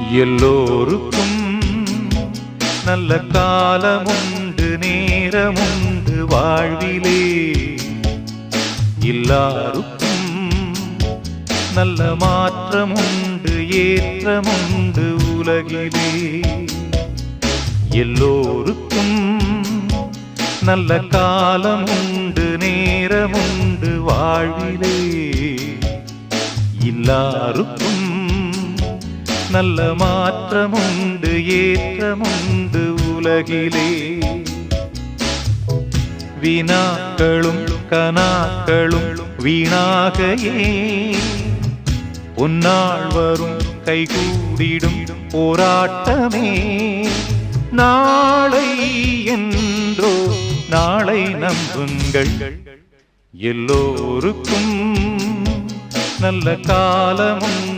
எல்லோருக்கும் நல்ல காலமுண்டு நேரமுண்டு வாழ்விலே. எல்லாருக்கும் நல்ல மாற்றமுண்டு ஏற்றமுண்டு உலகிலே. எல்லோருக்கும் நல்ல காலமுண்டு நேரமுண்டு வாழ்விலே. எல்லாருக்கும் நல்ல மாற்றமுண்டு ஏற்றமுண்டு உலகிலே. வினாக்களும் கனாக்களும் வீணாகையே. ஏன் உன்னாள் வரும் கைகூடிடும் போராட்டமே. நாளை என்றோ நாளை நம்புங்கள். எல்லோருக்கும் நல்ல காலமுண்டு